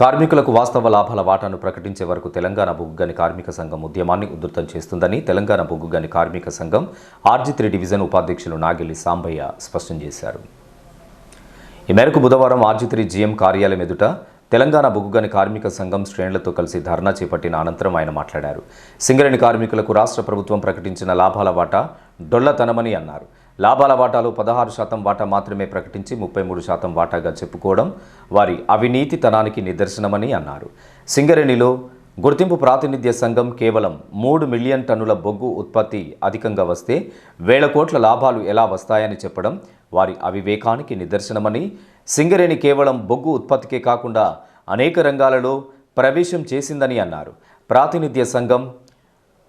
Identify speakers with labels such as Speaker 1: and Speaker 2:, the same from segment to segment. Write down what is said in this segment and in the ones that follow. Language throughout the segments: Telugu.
Speaker 1: కార్మికులకు వాస్తవ లాభాల వాటాను ప్రకటించే వరకు తెలంగాణ బొగ్గుగని కార్మిక సంఘం ఉద్యమాన్ని ఉధృతం చేస్తుందని తెలంగాణ బొగ్గుగని కార్మిక సంఘం ఆర్జీ డివిజన్ ఉపాధ్యక్షులు నాగిలి సాంబయ్య స్పష్టం చేశారు. ఈ మేరకు బుధవారం ఆర్జీ జీఎం కార్యాలయం ఎదుట తెలంగాణ బొగ్గుగని కార్మిక సంఘం శ్రేణులతో కలిసి ధర్నా చేపట్టిన అనంతరం ఆయన మాట్లాడారు. సింగరేణి కార్మికులకు రాష్ట్ర ప్రభుత్వం ప్రకటించిన లాభాల వాటా డొల్లతనమని అన్నారు. లాభాల వాటాలో పదహారు శాతం వాటా మాత్రమే ప్రకటించి ముప్పై మూడు శాతం వాటాగా చెప్పుకోవడం వారి అవినీతితనానికి నిదర్శనమని అన్నారు. సింగరేణిలో గుర్తింపు ప్రాతినిధ్య సంఘం కేవలం మూడు మిలియన్ టన్నుల బొగ్గు ఉత్పత్తి అధికంగా వస్తే వేల కోట్ల లాభాలు ఎలా వస్తాయని చెప్పడం వారి అవివేకానికి నిదర్శనమని సింగరేణి కేవలం బొగ్గు ఉత్పత్తికే కాకుండా అనేక రంగాలలో ప్రవేశం చేసిందని అన్నారు. ప్రాతినిధ్య సంఘం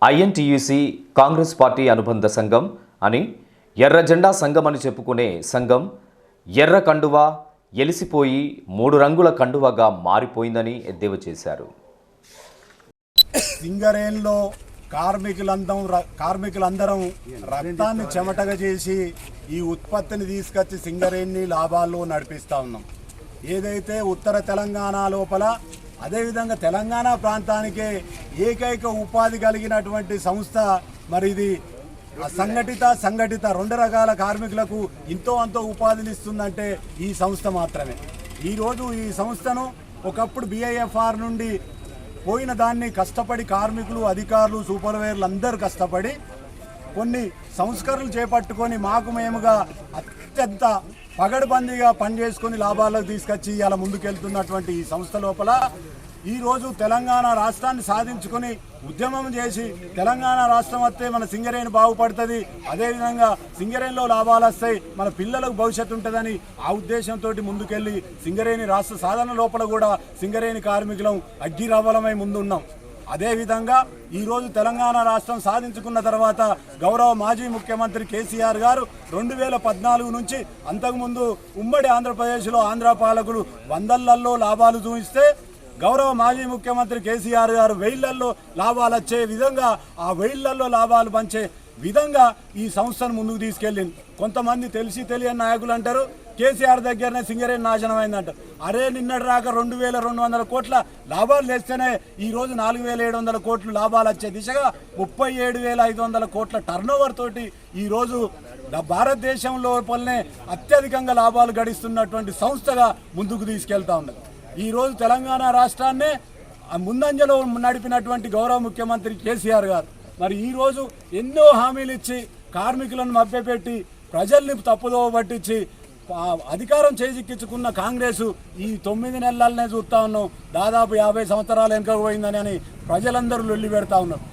Speaker 1: ఐఎన్టీయూసీ కాంగ్రెస్ పార్టీ అనుబంధ సంఘం అని ఎర్ర జెండా సంఘం అని చెప్పుకునే సంఘం ఎర్ర కండువా ఎలిసిపోయి మూడు రంగుల కండువగా మారిపోయిందని ఎద్దేవా చేశారు.
Speaker 2: సింగరేన్లో కార్మికులందరం కార్మికులందరం రక్తాన్ని చెమటగా చేసి ఈ ఉత్పత్తిని తీసుకొచ్చి సింగరేణి లాభాల్లో నడిపిస్తూ ఉన్నాం. ఏదైతే ఉత్తర తెలంగాణ లోపల అదేవిధంగా తెలంగాణ ప్రాంతానికే ఏకైక ఉపాధి కలిగినటువంటి సంస్థ మరి ఇది. సంఘటిత సంఘటిత రెండు రకాల కార్మికులకు ఇంతో అంతో ఉపాధిని ఇస్తుందంటే ఈ సంస్థ మాత్రమే. ఈరోజు ఈ సంస్థను ఒకప్పుడు బిఐఎఫ్ఆర్ నుండి పోయిన దాన్ని కష్టపడి కార్మికులు అధికారులు సూపర్వైజర్లు అందరూ కష్టపడి కొన్ని సంస్కరణలు చేపట్టుకొని మాకు మేముగా అత్యంత పగడబందీగా పనిచేసుకుని లాభాలకు తీసుకొచ్చి ఇలా ముందుకెళ్తున్నటువంటి ఈ సంస్థ లోపల ఈరోజు తెలంగాణ రాష్ట్రాన్ని సాధించుకొని ఉద్యమం చేసి తెలంగాణ రాష్ట్రం వస్తే మన సింగరేణి బాగుపడుతుంది. అదేవిధంగా సింగరేణిలో లాభాలు వస్తాయి. మన పిల్లలకు భవిష్యత్తు ఉంటుందని ఆ ఉద్దేశంతో ముందుకెళ్ళి సింగరేణి రాష్ట్ర సాధన లోపల కూడా సింగరేణి కార్మికులం అగ్గిరవ్వలమై ముందున్నాం. అదేవిధంగా ఈరోజు తెలంగాణ రాష్ట్రం సాధించుకున్న తర్వాత గౌరవ మాజీ ముఖ్యమంత్రి కేసీఆర్ గారు రెండు వేల పద్నాలుగు నుంచి అంతకుముందు ఉమ్మడి ఆంధ్రప్రదేశ్లో ఆంధ్ర పాలకులు వందలల్లో లాభాలు చూపిస్తే గౌరవ మాజీ ముఖ్యమంత్రి కేసీఆర్ గారు వెయిళ్ళల్లో లాభాలు వచ్చే విధంగా ఆ వెయిళ్ళల్లో లాభాలు పంచే విధంగా ఈ సంస్థను ముందుకు తీసుకెళ్ళింది. కొంతమంది తెలిసి తెలియని నాయకులు అంటారు కేసీఆర్ దగ్గరనే సింగరేణి నాశనం అయిందంటారు అరే నిన్నటి రాక రెండు వేల రెండు వందల కోట్ల లాభాలు తెస్తేనే ఈ రోజు నాలుగు వేల ఏడు వందల కోట్లు లాభాలు వచ్చే దిశగా ముప్పై ఏడు వేల ఐదు వందల కోట్ల టర్న్ తోటి ఈరోజు భారతదేశంలో ద- భారతదేశం లోపలనే అత్యధికంగా లాభాలు గడిస్తున్నటువంటి సంస్థగా ముందుకు తీసుకెళ్తా ఉన్నది. ఈరోజు తెలంగాణ రాష్ట్రాన్నే ఆ ముందంజలో నడిపినటువంటి గౌరవ ముఖ్యమంత్రి కేసీఆర్ గారు మరి ఈరోజు ఎన్నో హామీలు ఇచ్చి కార్మికులను మభ్యపెట్టి ప్రజల్ని తప్పుదోవ పట్టించి అధికారం చేజిక్కించుకున్న కాంగ్రెస్ ఈ తొమ్మిది నెలలనే చూస్తా ఉన్నాం. దాదాపు యాభై సంవత్సరాలు వెనుక పోయిందని అని ప్రజలందరూ లొల్లి పెడతా ఉన్నారు.